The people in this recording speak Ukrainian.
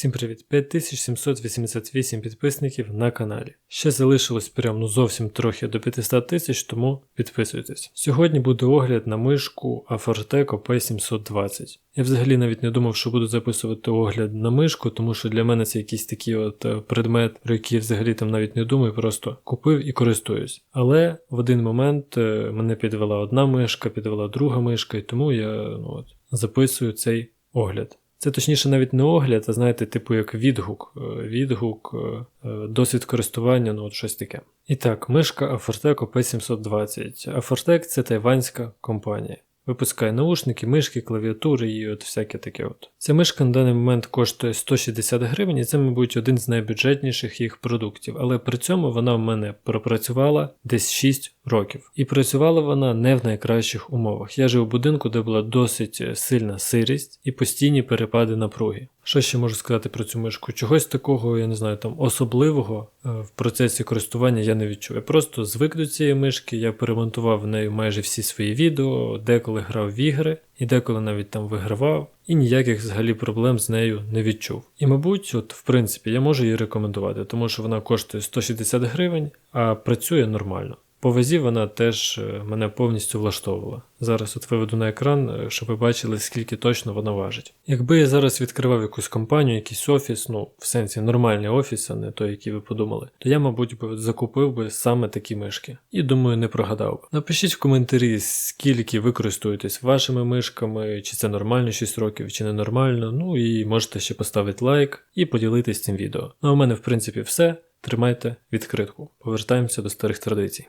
Всім привіт! 5788 підписників на каналі. Ще залишилось прям ну зовсім трохи до 500 тисяч, тому підписуйтесь. Сьогодні буде огляд на мишку Afortec OP720. Я взагалі навіть не думав, що буду записувати огляд на мишку, тому що для мене це якийсь такий от е, предмет, про який я взагалі там навіть не думаю, просто купив і користуюсь. Але в один момент е, мене підвела одна мишка, підвела друга мишка, і тому я ну, от, записую цей огляд. Це точніше навіть не огляд, а знаєте, типу як відгук. Е, Відгук, е, е, досвід користування, ну от щось таке. І так, мишка Afortec OP720. Afortec це тайванська компанія. Випускає наушники, мишки, клавіатури і от всяке таке. от. Ця мишка на даний момент коштує 160 гривень, і це, мабуть, один з найбюджетніших їх продуктів. Але при цьому вона в мене пропрацювала десь 6 років. І працювала вона не в найкращих умовах. Я жив у будинку, де була досить е, сильна сирість і постійні перепади напруги. Що ще можу сказати про цю мишку? Чогось такого, я не знаю, там особливого е, в процесі користування я не відчув. Я просто звик до цієї мишки, я перемонтував в неї майже всі свої відео, деколи грав в ігри і деколи навіть там вигравав, і ніяких взагалі проблем з нею не відчув. І мабуть, от в принципі, я можу її рекомендувати, тому що вона коштує 160 гривень, а працює нормально. По вазі вона теж е, мене повністю влаштовувала. Зараз от виведу на екран, е, щоб ви бачили, скільки точно вона важить. Якби я зараз відкривав якусь компанію, якийсь офіс, ну в сенсі нормальний офіс, а не той, який ви подумали, то я, мабуть, би закупив би саме такі мишки. І думаю, не прогадав би. Напишіть в коментарі, скільки ви користуєтесь вашими мишками, чи це нормально 6 років, чи не нормально. Ну і можете ще поставити лайк і поділитись цим відео. Ну а у мене, в принципі, все. Тримайте відкритку. Повертаємося до старих традицій.